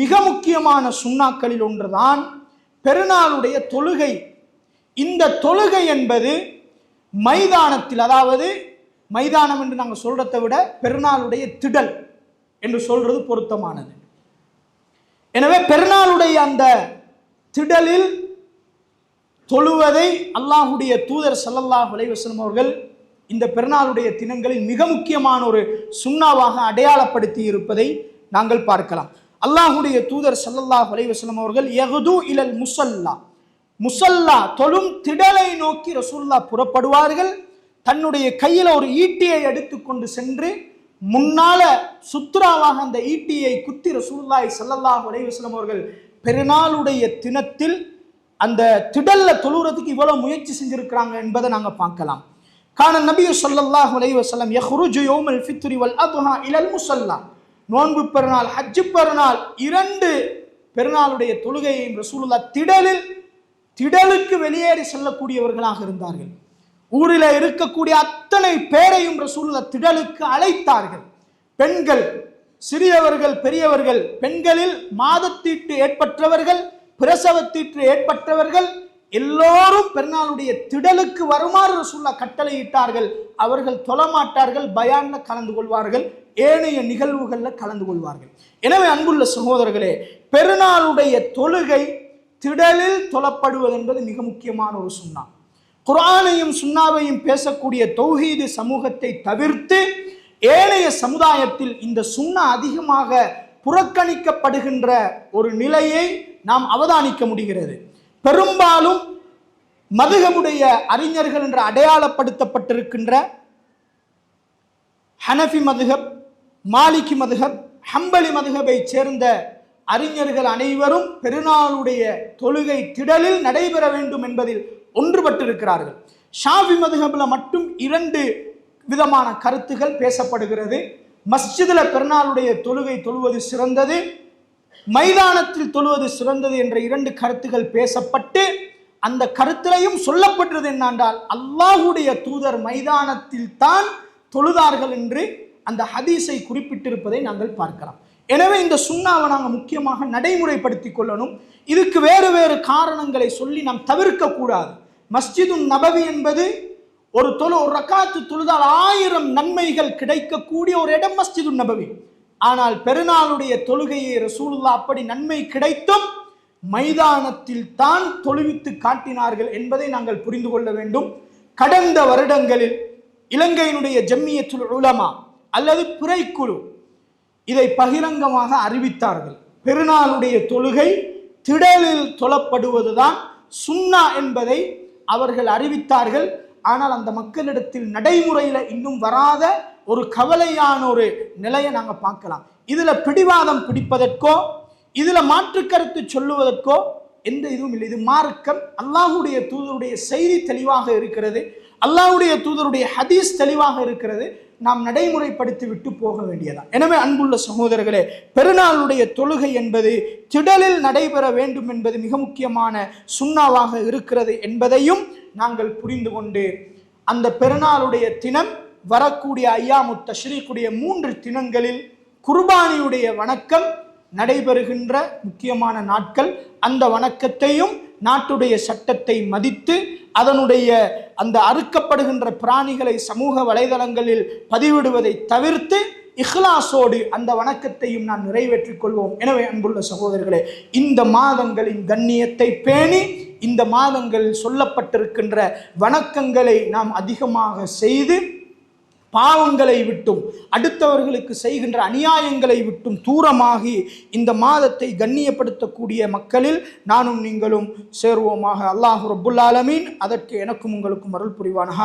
மிக முக்கியமான சுண்ணாக்களில் ஒன்றுதான் பெருநாளுடைய தொழுகை. இந்த தொழுகை என்பது மைதானத்தில் அதாவது மைதானம் என்று நாங்கள் சொல்றதை விட பெருநாளுடைய திடல் என்று சொல்றது பொருத்தமானது. எனவே பெருநாளுடைய அந்த திடலில் தொழுவதை அல்லாஹுடைய தூதர் சல்லல்லாஹ் விளைவசனம் அவர்கள் இந்த பெருநாளுடைய தினங்களில் மிக முக்கியமான ஒரு சுண்ணாவாக அடையாளப்படுத்தி இருப்பதை நாங்கள் பார்க்கலாம். அல்லாஹுடைய தூதர் சல்லல்லா அலைஹி அவர்கள் எகுது இலல் முசல்லா முசல்லா தொழும் திடலை நோக்கி ரசூல்லா புறப்படுவார்கள். தன்னுடைய கையில் ஒரு ஈட்டியை எடுத்துக்கொண்டு சென்று முன்னால சுத்ராவாக அந்த ஈட்டியை குத்தி ரசூல்லாய் ஸல்லல்லாஹு அலைஹி அவர்கள் பெருநாளுடைய தினத்தில் அந்த திடல்ல தொழுறதுக்கு இவ்வளவு முயற்சி செஞ்சிருக்கிறாங்க என்பதை நாங்கள் பார்க்கலாம். காண நபியு சொல்லல்லாஹ் அலைஹி யஹ்ருஜு யோமல் ஃபித்ரி வல் அத்ஹா இலல் முசல்லா நோன்பு பெருநாள் ஹஜ்ஜு பெருநாள் இரண்டு பெருநாளுடைய தொழுகையையும் ரசூலுல்லா திடலில் திடலுக்கு வெளியேறி செல்லக்கூடியவர்களாக இருந்தார்கள். ஊரில் இருக்கக்கூடிய அத்தனை பேரையும் ரசூலுல்லா திடலுக்கு அழைத்தார்கள். பெண்கள் சிறியவர்கள் பெரியவர்கள் பெண்களில் மாதத்தீட்டு ஏற்பட்டவர்கள் பிரசவத்தீட்டு ஏற்பட்டவர்கள் எல்லோரும் பெருநாளுடைய திடலுக்கு வருமாறு ரசூல்லா கட்டளையிட்டார்கள். அவர்கள் தொழமாட்டார்கள் பயான்ல கலந்து கொள்வார்கள். ஏனைய நிகழ்வுகளில் கலந்து கொள்வார்கள். எனவே அன்புள்ள சகோதரர்களே பெருநாளுடைய தொழுகை திடலில் தொழப்படுவது என்பது மிக முக்கியமான ஒரு சுண்ணா. குரானையும் சுண்ணாவையும் பேசக்கூடிய தௌஹீது சமூகத்தை தவிர்த்து ஏனைய சமுதாயத்தில் இந்த சுண்ணா அதிகமாக புறக்கணிக்கப்படுகின்ற ஒரு நிலையை நாம் அவதானிக்க முடிகிறது. பெரும்பாலும் மதுகமுடைய அறிஞர்கள் என்று அடையாளப்படுத்தப்பட்டிருக்கின்ற ஹனஃபி மதுகப் மாலிக் மதுகப் ஹம்பலி மதுகபை சேர்ந்த அறிஞர்கள் அனைவரும் பெருநாளுடைய தொழுகை திடலில் நடைபெற வேண்டும் என்பதில் ஒன்றுபட்டிருக்கிறார்கள். ஷாஃபி மதுகபில் மட்டும் இரண்டு விதமான கருத்துகள் பேசப்படுகிறது. மஸ்ஜிதில் பெருநாளுடைய தொழுகை தொழுவது சிறந்தது. மைதானத்தில் தொழுவது சிறந்தது என்ற இரண்டு கருத்துகள் பேசப்பட்டு அந்த கருத்திலையும் சொல்லப்பட்டது என்னென்றால் அல்லாஹுடைய தூதர் மைதானத்தில் தான் தொழுதார்கள் என்று அந்த ஹதீஸை குறிப்பிட்டிருப்பதை நாங்கள் பார்க்கலாம். எனவே இந்த சுண்ணாவை நாங்கள் முக்கியமாக நடைமுறைப்படுத்தி கொள்ளணும். இதுக்கு வேறு வேறு காரணங்களை சொல்லி நாம் தவிர்க்கக்கூடாது மஸ்ஜிது நபவி என்பது ஒரு தொழு ஒரு ரக்காத்து தொழுதால் ஆயிரம் நன்மைகள் கிடைக்கக்கூடிய ஒரு இடம் மஸ்ஜிது நபவி. ஆனால் பெருநாளுடைய தொழுகையை ரசூலுல்லா அப்படி நன்மை கிடைத்தும் மைதானத்தில் தான் தொழுவித்து காட்டினார்கள் என்பதை நாங்கள் புரிந்து கொள்ள வேண்டும். கடந்த வருடங்களில் இலங்கையினுடைய ஜம்மியத்துல் உலமா அல்லது பிறைக்குழு. இதை பகிரங்கமாக அறிவித்தார்கள். பெருநாளுடைய தொழுகை திடலில் தொழப்படுவதுதான் சுண்ணா என்பதை அவர்கள் அறிவித்தார்கள். ஆனால் அந்த மக்களிடத்தில் நடைமுறையில் இன்னும் வராத ஒரு கவலையான ஒரு நிலையை நாங்கள் பார்க்கலாம். இதில் பிடிவாதம் பிடிப்பதற்கோ இதில் மாற்று கருத்து சொல்லுவதற்கோ எந்த இதுவும் இல்லை. இது மார்க்கம். அல்லாஹுடைய தூதருடைய செய்தி தெளிவாக இருக்கிறது. அல்லாஹுடைய தூதருடைய ஹதீஸ் தெளிவாக இருக்கிறது. நாம் நடைமுறைப்படுத்தி விட்டு போக வேண்டியதான் எனவே அன்புள்ள சகோதரர்களே பெருநாளுடைய தொழுகை என்பது திடலில் நடைபெற வேண்டும் என்பது மிக முக்கியமான சுண்ணாவாக இருக்கிறது என்பதையும் நாங்கள் புரிந்து கொண்டு அந்த பெருநாளுடைய தினம் வரக்கூடிய ஐயாமுத்த ஸ்ரீக்குடைய மூன்று தினங்களில் குர்பானியுடைய வணக்கம் நடைபெறுகின்ற முக்கியமான நாட்கள். அந்த வணக்கத்தையும் நாட்டுடைய சட்டத்தை மதித்து அதனுடைய அந்த அறுக்கப்படுகின்ற பிராணிகளை சமூக வலைதளங்களில் பதிவிடுவதை தவிர்த்து இஹ்லாசோடு அந்த வணக்கத்தையும் நாம் நிறைவேற்றிக் கொள்வோம். எனவே அன்புள்ள சகோதரர்களே இந்த மாதங்களின் கண்ணியத்தை பேணி இந்த மாதங்களில் சொல்லப்பட்டிருக்கின்ற வணக்கங்களை நாம் அதிகமாக செய்து பாவங்களை விட்டும் அடுத்தவர்களுக்கு செய்கின்ற அநியாயங்களை விட்டும் தூரமாகி இந்த மாதத்தை கண்ணியப்படுத்தக்கூடிய மக்களில் நானும் நீங்களும் சேருவோமாக. அல்லாஹு ரபுல்லாலமீன் அதற்கு எனக்கும் உங்களுக்கும் அருள் புரிவானா